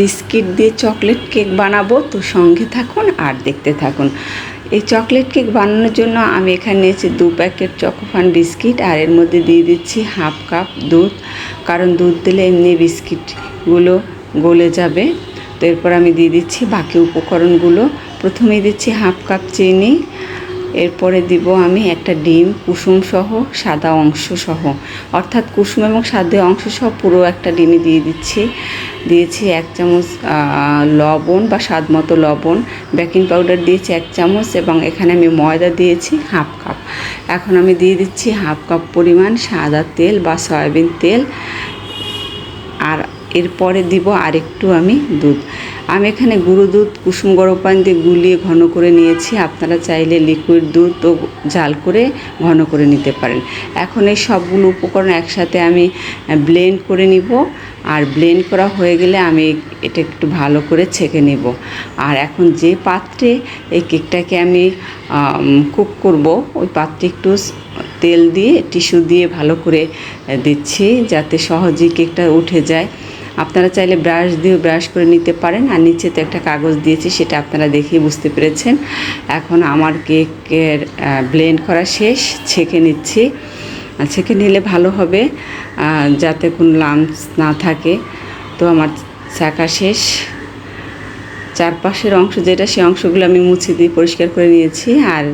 Biscuit দিয়ে chocolate cake বানাবো, তো সঙ্গে থাকুন আর দেখতে থাকুন। এই চকলেট কেক বানানোর জন্য আমি এখানে নিয়েছি দু প্যাকেট চকোফান বিস্কিট আর এর মধ্যে দিয়ে দিচ্ছি হাফ কাপ দুধ, কারণ দুধ দিলে এমনি বিস্কিটগুলো গলে যাবে। তো এরপর আমি দিয়ে দিচ্ছি বাকি উপকরণগুলো। প্রথমেই দিচ্ছি হাফ কাপ চিনি এরপরে দিব আমি একটা ডিম, কুসুম সহ সাদা অংশ সহ। অর্থাৎ কুসুম এবং সাদা অংশ সহ পুরো একটা ডিমে দিয়ে দিচ্ছি। দিয়েছি এক চামচ লবণ বা স্বাদ মতো লবণ, বেকিং পাউডার দিয়েছি এক চামচ এবং এখানে আমি ময়দা দিয়েছি হাফ কাপ। এখন আমি দিয়ে দিচ্ছি হাফ কাপ পরিমাণ সাদা তেল বা সয়াবিন তেল। আর এরপরে দিব আরেকটু আমি দুধ। আমি এখানে গুঁড়ো দুধ, কুসুম গরম পানি দিয়ে গুলিয়ে ঘন করে নিয়েছি। আপনারা চাইলে লিকুইড দুধ ও জাল করে ঘন করে নিতে পারেন। এখন এই সবগুলো উপকরণ একসাথে আমি ব্লেন্ড করে নিব। আর ব্লেন্ড করা হয়ে গেলে আমি এটা একটু ভালো করে ছেঁকে নেব। আর এখন যে পাত্রে এই কেকটাকে আমি কুক করব, ওই পাত্রে একটু তেল দিয়ে টিস্যু দিয়ে ভালো করে দিচ্ছি, যাতে সহজেই কেকটা উঠে যায়। আপনারা চাইলে ব্রাশ দিয়ে ব্রাশ করে নিতে পারেন। আর নিচে তো একটা কাগজ দিয়েছি, সেটা আপনারা দেখেই বুঝতে পেরেছেন। এখন আমার কেকের ব্লেন্ড করা শেষ, ছেঁকে নিচ্ছি। ছেঁকে নিলে ভালো হবে যাতে কোনো লাম্পস না থাকে। তো আমার ছাঁকা শেষ। চারপাশের অংশ যেটা সেই অংশগুলো আমি মুছে দিয়ে পরিষ্কার করে নিয়েছি। আর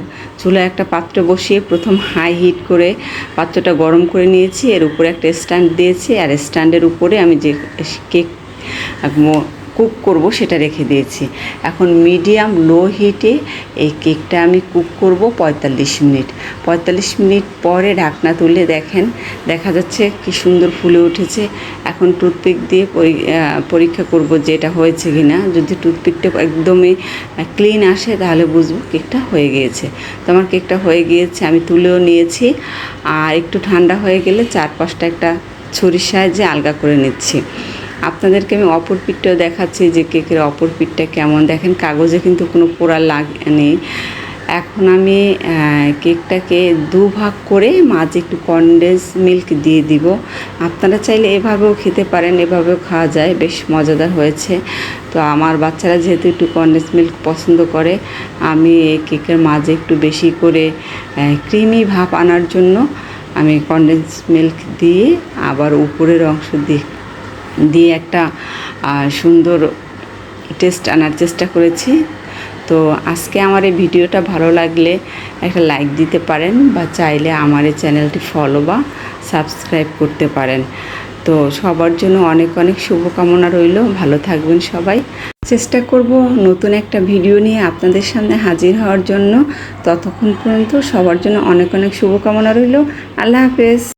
চুলায় একটা পাত্র বসিয়ে প্রথম হাই হিট করে পাত্রটা গরম করে নিয়েছি। এর উপরে একটা স্ট্যান্ড দিয়েছি। আর স্ট্যান্ডের উপরে আমি যে কেক কুক করব সেটা রেখে দিয়েছি। এখন মিডিয়াম লো হিটে এই কেকটা আমি কুক করব পঁয়তাল্লিশ মিনিট। পঁয়তাল্লিশ মিনিট পরে ঢাকনা তুলে দেখেন, দেখা যাচ্ছে কি সুন্দর ফুলে উঠেছে। এখন টুথপিক দিয়ে পরি- পরীক্ষা করব যে এটা হয়েছে কি না যদি টুথপিকটা একদমই ক্লিন আসে তাহলে বুঝব কেকটা হয়ে গিয়েছে। তো আমার কেকটা হয়ে গিয়েছে, আমি তুলেও নিয়েছি। আর একটু ঠান্ডা হয়ে গেলে চার পাঁচটা একটা ছুরির সাহায্যে আলগা করে নিচ্ছি। আপনাদেরকে আমি অপর পিঠটাও দেখাচ্ছি যে কেকের অপর পিঠটা কেমন। দেখেন, কাগজে কিন্তু কোনো পোড়া লাগ নেই। এখন আমি কেকটাকে দু ভাগ করে মাঝে একটু কনডেন্স মিল্ক দিয়ে দিব। আপনারা চাইলে এভাবেও খেতে পারেন, এভাবেও খাওয়া যায়। বেশ মজাদার হয়েছে। তো আমার বাচ্চারা যেহেতু একটু কনডেন্স মিল্ক পছন্দ করে, আমি এই কেকের মাঝে একটু বেশি করে ক্রিমি ভাব আনার জন্য আমি কনডেন্স মিল্ক দিয়ে আবার উপরের অংশ দিয়ে দিয়ে একটা সুন্দর টেস্ট আনার চেষ্টা করেছি। তো আজকে আমার এই ভিডিওটা ভালো লাগলে একটা লাইক দিতে পারেন বা চাইলে আমার এই চ্যানেলটি ফলো বা সাবস্ক্রাইব করতে পারেন। তো সবার জন্য অনেক অনেক শুভকামনা রইল। ভালো থাকবেন সবাই। চেষ্টা করব নতুন একটা ভিডিও নিয়ে আপনাদের সামনে হাজির হওয়ার জন্য। ততক্ষণ পর্যন্ত সবার জন্য অনেক অনেক শুভকামনা রইল। আল্লাহ হাফেজ।